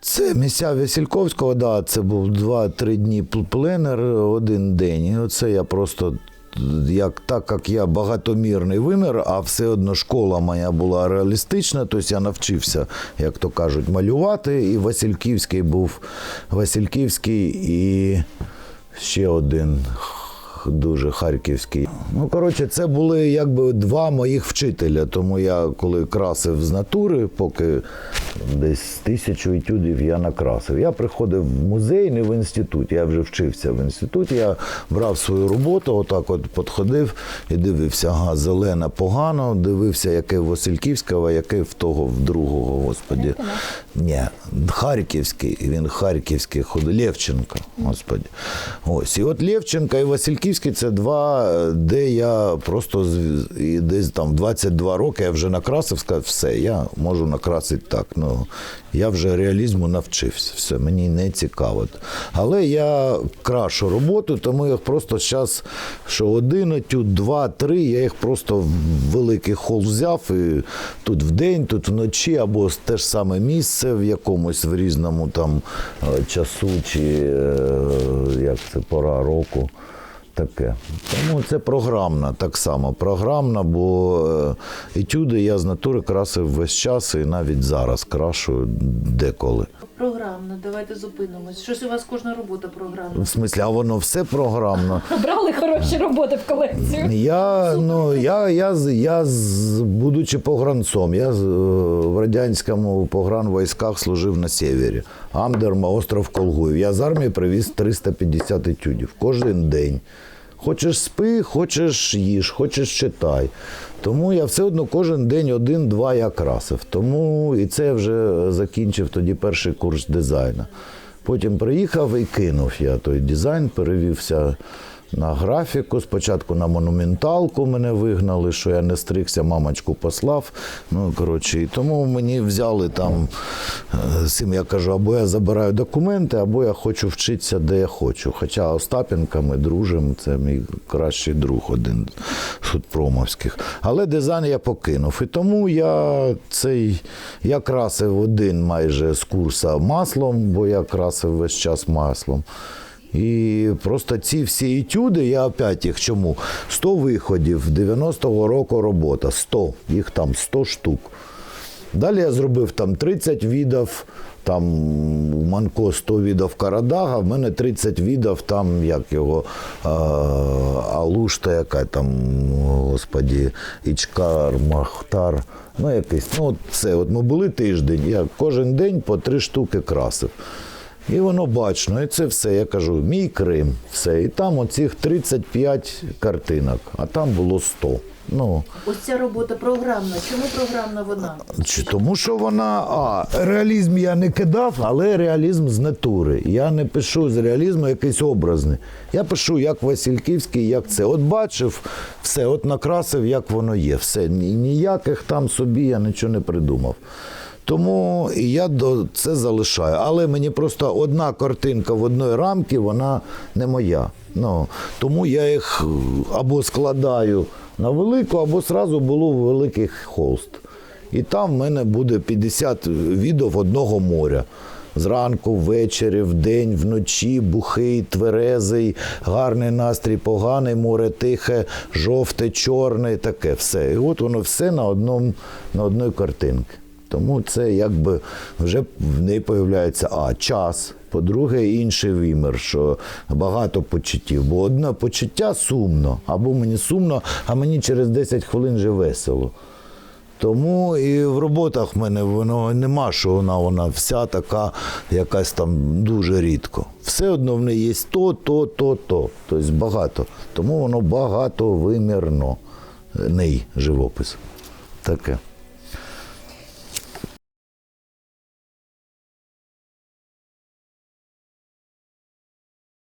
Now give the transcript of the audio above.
Це місця Васильковського, да, це був 2-3 дні пленер, один день. І оце я просто, як, так як я багатомірний вимір, а все одно школа моя була реалістична, тобто я навчився, як то кажуть, малювати. І Васильківський був Васильківський і ще один дуже харківський. Ну, коротше, це були якби два моїх вчителя. Тому я коли красив з натури, поки десь тисячу етюдів я накрасив. Я приходив в музей, не в інститут. Я вже вчився в інституті. Я брав свою роботу, отак от підходив і дивився, ага, зелена погано, дивився, яке в Васильківського, яке в того, в другого, господі. Ні, Харківський, він Харківський ход Левченко, господі. Ось. І от Левченко і Васильківський це два, де я просто і десь там 22 роки я вже накрасив, сказав, все, я можу накрасити так. Ну, я вже реалізму навчився. Все, мені не цікаво. Але я крашу роботу, тому я просто зараз, що один два, три, я їх просто в великий хол взяв і тут вдень, тут вночі, або те ж саме місце в якомусь в різному там е, часу, чи е, як це пора року. Таке. Тому це програмна, так само. Програмна, бо е, етюди я з натури красив весь час і навіть зараз крашу деколи. Програмно, давайте зупинимось. Щось у вас кожна робота програмна. В смислі, а воно все програмно. Брали хороші роботи в колекцію. Я, ну, я, я, з- я будучи погранцом, я з- в радянському погранвойсках служив на севері. Амдерма, остров Колгуїв. Я з армії привіз 350 етюдів кожен день. Хочеш спи, хочеш їж, хочеш читай. Тому я все одно кожен день один-два я красив. Тому і це я вже закінчив тоді перший курс дизайну. Потім приїхав і кинув я той дизайн, перевівся на графіку. Спочатку на монументалку мене вигнали, що я не стригся, мамочку послав. Ну, коротше, і тому мені взяли там, е, з цим я кажу, або я забираю документи, або я хочу вчитися, де я хочу. Хоча Остапенка ми дружимо, це мій кращий друг один з худпромовських. Але дизайн я покинув. І тому я цей я красив один майже з курсу маслом, бо я красив весь час маслом. І просто ці всі етюди, я опять їх чому? 100 виходів 90-го року робота. 100, їх там 100 штук. Далі я зробив там 30 відів, там у Манко 100 відів Карадага, в мене 30 відів, там як його а, Алушта, яка там, господі, Ічкар, Махтар. Ну, якийсь. Ну, це. От ми були тиждень, я кожен день по три штуки красив. І воно бачно, і це все. Я кажу, мій Крим, все. І там оцих 35 картинок, а там було 100. Ну, Ось ця робота програмна. Чому програмна вона? чи тому, що вона. А, реалізм я не кидав, але реалізм з натури. Я не пишу з реалізму якийсь образний. Я пишу як Васильківський, як це. От бачив, все, от накрасив, як воно є. Все. Ні- Ніяких там собі я нічого не придумав. Тому я це залишаю. Але мені просто одна картинка в одної рамці, вона не моя. Ну, тому я їх або складаю на велику, або зразу було в великий холст. І там в мене буде 50 відео одного моря. Зранку, ввечері, вдень, вночі, бухий, тверезий, гарний настрій, поганий, море тихе, жовте, чорне, таке все. І от воно все на одному, на одній картинці. Тому це якби вже в неї появляється а час. По-друге, інший вимір, що багато почуттів. Бо одне почуття сумно, або мені сумно, а мені через 10 хвилин вже весело. Тому і в роботах в мене воно нема, що вона, вона вся така якась там дуже рідко. Все одно в неї є то, то, то, то. Тобто багато. Тому воно багатовимірно. Ней живопис. Таке.